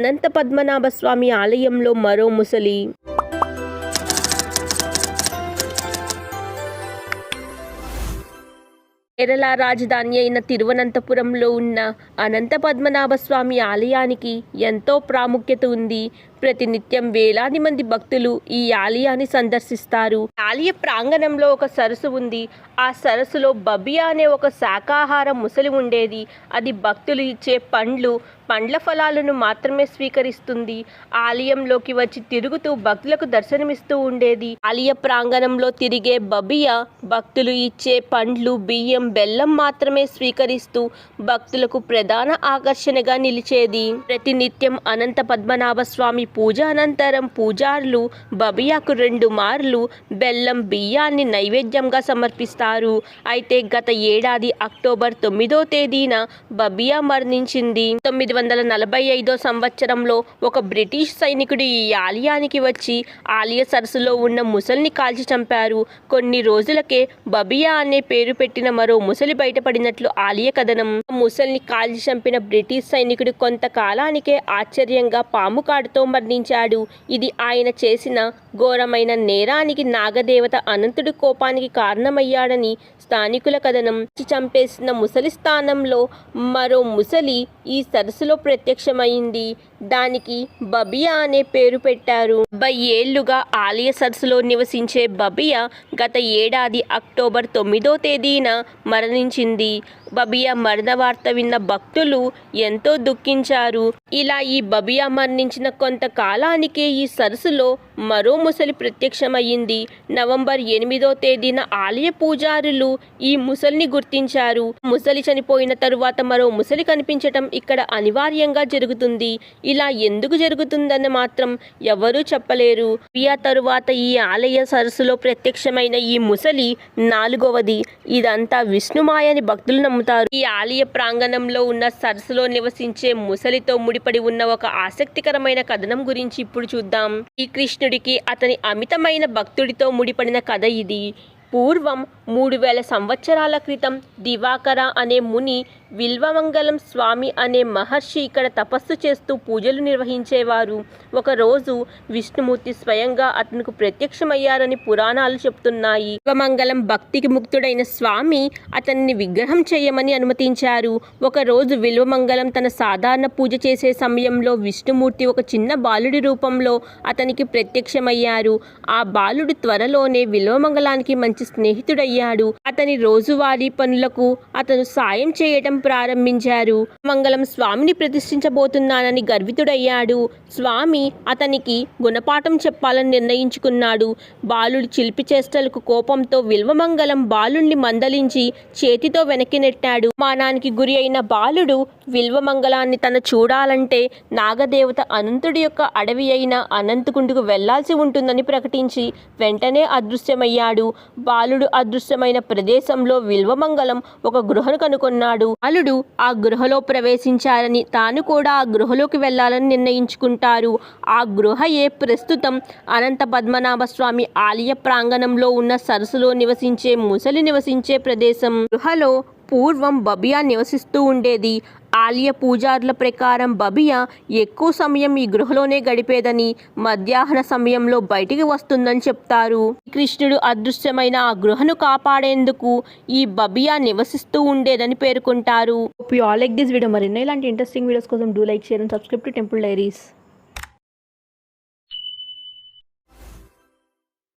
అనంత పద్మనాభ స్వామి ఆలయంలో మరో ముసలి. కేరళ రాజధాని అయిన తిరువనంతపురంలో ఉన్న అనంత పద్మనాభ స్వామి ఆలయానికి ఎంతో ప్రాముఖ్యత ఉంది. ప్రతినిత్యం వేలాది మంది భక్తులు ఈ ఆలయాన్ని సందర్శిస్తారు. ఆలయ ప్రాంగణంలో ఒక సరస్సు ఉంది. ఆ సరస్సులో బబియా అనే ఒక శాకాహార ముసలి ఉండేది. అది భక్తులు ఇచ్చే పండ్లు పండ్ల ఫలాలను మాత్రమే స్వీకరిస్తుంది. ఆలయంలోకి వచ్చి తిరుగుతూ భక్తులకు దర్శనమిస్తూ ఉండేది. ఆలయ ప్రాంగణంలో తిరిగే బబియా భక్తులు ఇచ్చే పండ్లు బియ్యం బెల్లం మాత్రమే స్వీకరిస్తూ భక్తులకు ప్రధాన ఆకర్షణగా నిలిచేది. ప్రతినిత్యం అనంత పద్మనాభ స్వామి పూజ అనంతరం పూజారులు బబియాకు రెండు మార్లు బెల్లం బియ్యాన్ని నైవేద్యంగా సమర్పిస్తారు. అయితే గత ఏడాది అక్టోబర్ తొమ్మిదో తేదీన బబియా మరణించింది. తొమ్మిది వందల నలభై ఐదో సంవత్సరంలో ఒక బ్రిటిష్ సైనికుడు ఈ ఆలయానికి వచ్చి ఆలయ సరస్సులో ఉన్న ముసలిని కాల్చి చంపారు. కొన్ని రోజులకే బబియా అనే పేరు పెట్టిన మరో ముసలి బయటపడినట్లు ఆలయ కథనం. ముసలిని కాల్చి చంపిన బ్రిటిష్ సైనికుడు కొంతకాలానికే ఆశ్చర్యంగా పాము కాడుతో వర్ణించాడు ఇది ఆయన చేసిన ఘోరమైన నేరానికి నాగదేవత అనంతుడి కోపానికి కారణమయ్యాడని స్థానికుల కథనం. చంపేసిన ముసలి స్థానంలో మరో ముసలి ఈ సరస్సులో ప్రత్యక్షమైంది. దానికి బబియా అనే పేరు పెట్టారు. డెబ్బై ఏళ్ళుగా ఆలయ సరస్సులో నివసించే బబియా గత ఏడాది అక్టోబర్ తొమ్మిదో తేదీన మరణించింది. బబియా మరణ వార్త విన్న భక్తులు ఎంతో దుఃఖించారు. ఇలా ఈ బబియా మరణించిన కొంత కాలానికే ఈ సరస్సులో మరో ముసలి ప్రత్యక్షమయ్యింది. నవంబర్ ఎనిమిదో తేదీన ఆలయ పూజారులు ఈ ముసలిని గుర్తించారు. ముసలి చనిపోయిన తరువాత మరో ముసలి కనిపించటం ఇక్కడ అనివార్యంగా జరుగుతుంది. ఇలా ఎందుకు జరుగుతుందని మాత్రం ఎవరూ చెప్పలేరు. పియా తరువాత ఈ ఆలయ సరస్సులో ప్రత్యక్షమైన ఈ ముసలి నాలుగవది. ఇదంతా విష్ణుమాయని భక్తులు నమ్ముతారు. ఈ ఆలయ ప్రాంగణంలో ఉన్న సరస్సులో నివసించే ముసలితో ముడిపడి ఉన్న ఒక ఆసక్తికరమైన కథనం గురించి ఇప్పుడు చూద్దాం. ఈ కృష్ణుడికి అతని అమితమైన భక్తుడితో ముడిపడిన కథ ఇది. పూర్వం మూడు వేల సంవత్సరాల క్రితం దివాకర అనే ముని విల్వమంగళం స్వామి అనే మహర్షి ఇక్కడ తపస్సు చేస్తూ పూజలు నిర్వహించేవారు. ఒకరోజు విష్ణుమూర్తి స్వయంగా అతనికి ప్రత్యక్షమయ్యారని పురాణాలు చెప్తున్నాయి. విల్వమంగళం భక్తికి ముక్తుడైన స్వామి అతన్ని విగ్రహం చేయమని అనుమతించారు. ఒకరోజు విల్వమంగళం తన సాధారణ పూజ చేసే సమయంలో విష్ణుమూర్తి ఒక చిన్న బాలుడి రూపంలో అతనికి ప్రత్యక్షమయ్యారు. ఆ బాలుడు త్వరలోనే విల్వమంగళానికి మంచి స్నేహితుడయ్యాడు అతని రోజువారీ పనులకు అతను సాయం చేయటం ప్రారంభించారు. మంగళం స్వామిని ప్రతిష్ఠించబోతున్నానని గర్వితుడయ్యాడు. స్వామి అతనికి గుణపాఠం చెప్పాలని నిర్ణయించుకున్నాడు. బాలుడి చిలిపి చేష్టలకు కోపంతో విల్వమంగళం బాలుణ్ణి మందలించి చేతితో వెనక్కి నెట్టాడు. మానానికి గురి అయిన బాలుడు విల్వమంగళాన్ని తన చూడాలంటే నాగదేవత అనంతుడి యొక్క అడవి అయిన అనంతకుండుకు వెళ్ళాల్సి ఉంటుందని ప్రకటించి వెంటనే అదృశ్యమయ్యాడు. బాలుడు అదృశ్యమైన ప్రదేశంలో విల్వమంగళం ఒక గృహను కనుగొన్నాడు. అలుడు ఆ గృహలో ప్రవేశించారని తాను కూడా ఆ గృహలోకి వెళ్ళాలని నిర్ణయించుకుంటారు. ఆ గృహయే ప్రస్తుతం అనంత పద్మనాభ స్వామి ఆలయ ప్రాంగణంలో ఉన్న సరస్సులో నివసించే ముసలి నివసించే ప్రదేశం. గృహలో పూర్వం బబియా నివసిస్తూ ఉండేది. ఆలయ పూజారుల ప్రకారం బబియా ఎక్కువ సమయం ఈ గృహలోనే గడిపేదని మధ్యాహ్న సమయంలో బయటికి వస్తుందని చెప్తారు. కృష్ణుడు అదృశ్యమైన ఆ గృహను కాపాడేందుకు ఈ బబియా నివసిస్తూ ఉండేదని పేర్కొంటారు. Hope you all మరిన్నో ఇలాంటి ఇంట్రెస్టింగ్ వీడియోస్ కోసం do like share and subscribe to temple diaries